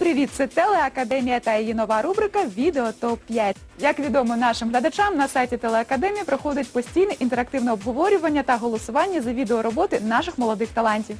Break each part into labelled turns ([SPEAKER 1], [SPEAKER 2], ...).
[SPEAKER 1] привіт! Це Телеакадемія та її нова рубрика Відео ТОП-5. Як відомо нашим глядачам, на сайті Телеакадемії проходить постійне інтерактивне обговорювання та голосування за відеороботи наших молодих талантів.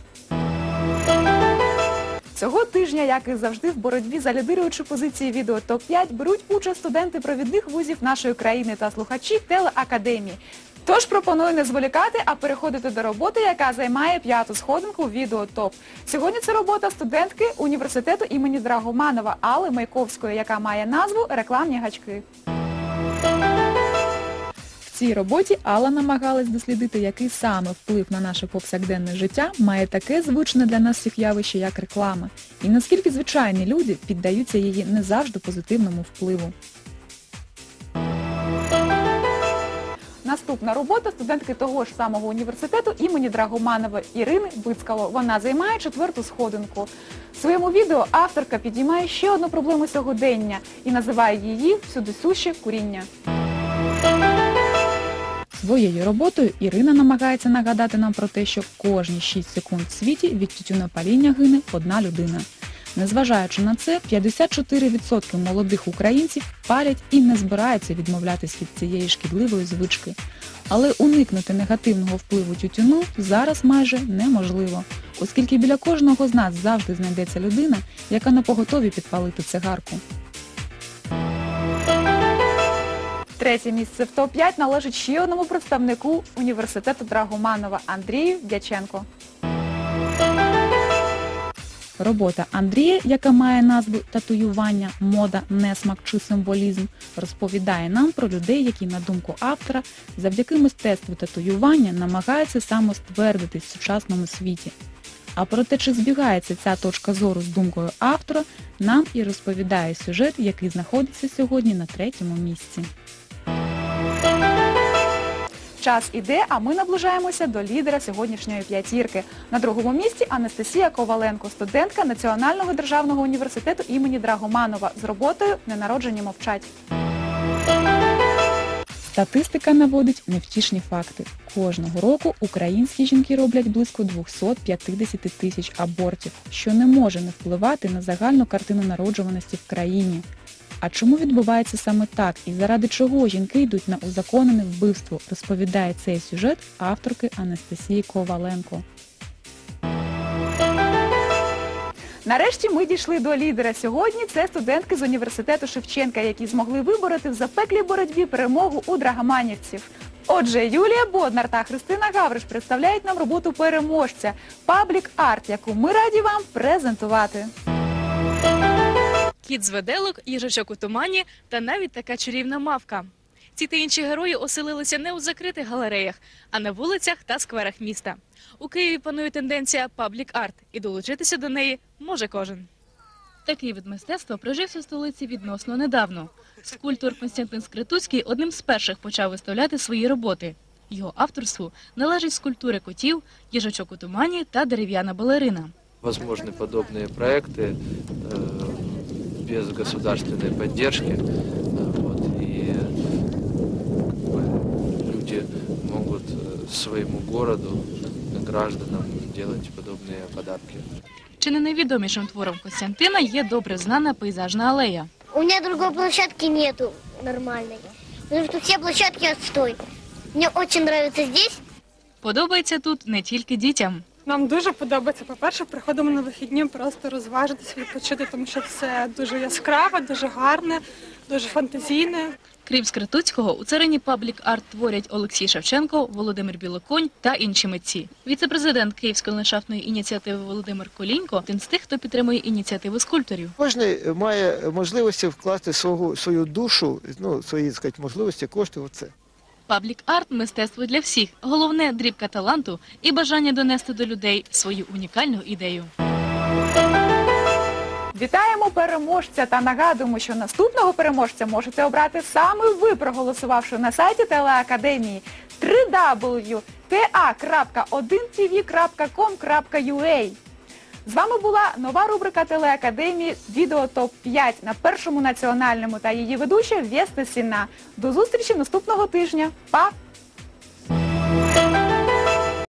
[SPEAKER 1] Цього тижня, як і завжди, в боротьбі за лідируючу позиції відео ТОП-5 беруть участь студенти провідних вузів нашої країни та слухачі телеакадемії. Тож пропоную не зволікати, а переходити до роботи, яка займає п'яту сходинку відео ТОП. Сьогодні це робота студентки університету імені Драгоманова Алли Майковської, яка має назву Рекламні гачки. В цій роботі Алла намагалась дослідити, який саме вплив на наше повсякденне життя має таке звичне для нас всіх явище, як реклама, і наскільки звичайні люди піддаються її не завжди позитивному впливу. Наступна робота студентки того ж самого університету імені Драгоманова Ірини Бицькало. Вона займає четверту сходинку. В своєму відео авторка підіймає ще одну проблему сьогодення і називає її всюдисуще куріння. Своєю роботою Ірина намагається нагадати нам про те, що кожні 6 секунд в світі від тютюнопаління гине одна людина. Незважаючи на це, 54% молодих українців палять і не збираються відмовлятись від цієї шкідливої звички. Але уникнути негативного впливу тютюну зараз майже неможливо, оскільки біля кожного з нас завжди знайдеться людина, яка на поготові підпалити цигарку. Третє місце в топ-5 належить ще одному представнику університету Драгоманова Андрію Дяченко. Робота Андрія, яка має назву татуювання, мода, несмак чи символізм, розповідає нам про людей, які, на думку автора, завдяки мистецтву татуювання намагаються самоствердитись в сучасному світі. А про те, чи збігається ця точка зору з думкою автора, нам і розповідає сюжет, який знаходиться сьогодні на третьому місці. Час іде, а ми наближаємося до лідера сьогоднішньої п'ятірки. На другому місці Анастасія Коваленко, студентка Національного державного університету імені Драгоманова з роботою Ненароджені мовчать. Статистика наводить невтішні факти. Кожного року українські жінки роблять близько 250 тисяч абортів, що не може не впливати на загальну картину народжуваності в країні. А чому відбувається саме так і заради чого жінки йдуть на узаконене вбивство, розповідає цей сюжет авторки Анастасії Коваленко. Нарешті ми дійшли до лідера сьогодні. Це студентки з університету Шевченка, які змогли вибороти в запеклій боротьбі перемогу у драгоманівців. Отже, Юлія Боднар та Христина Гавриш представляють нам роботу переможця Паблік Арт, яку ми раді вам презентувати
[SPEAKER 2] Кіт з веделок, їжачок у тумані та навіть така чарівна мавка. Ці та інші герої оселилися не у закритих галереях, а на вулицях та скверах міста. У Києві панує тенденція паблік арт, і долучитися до неї може кожен. Такий вид мистецтва прижився в столиці відносно недавно. Скульптор Константин Скритуцький одним з перших почав виставляти свої роботи. Його авторству належать скульптури котів, їжачок у тумані та дерев'яна балерина.
[SPEAKER 3] Возможны подобные проекты э, без государственной поддержки. э, вот, и как бы, люди могут э, своему городу, гражданам делать подобные подарки.
[SPEAKER 2] Чи не найвідомішим твором Костянтина є добре знана пейзажна алея.
[SPEAKER 4] У меня другой площадки нету нормальной. Потому что все площадки отстой. Мне очень нравится здесь.
[SPEAKER 2] Подобається тут не тільки дітям.
[SPEAKER 5] Нам дуже подобається. По-перше, приходимо на вихідні просто розважитися, відпочити, тому що це дуже яскраве, дуже гарне, дуже фантазійне.
[SPEAKER 2] Крім Скритуцького, у царині паблік арт творять Олексій Шевченко, Володимир Білоконь та інші митці. Віце-президент Київської ландшафтної ініціативи Володимир Колінько один з тих, хто підтримує ініціативу скульпторів.
[SPEAKER 6] Кожен має можливості вкласти свого, свою душу, ну, свої так сказати, можливості, кошти в це.
[SPEAKER 2] Паблік арт мистецтво для всіх. Головне дрібка таланту і бажання донести до людей свою унікальну ідею.
[SPEAKER 1] Вітаємо переможця та нагадуємо, що наступного переможця можете обрати саме ви, проголосувавши на сайті телеакадемії www.ta.1tv.com.ua. З вами була нова рубрика телеакадемії Відео топ 5 на першому національному та її ведуча Веста Сіна. До зустрічі наступного тижня. Па!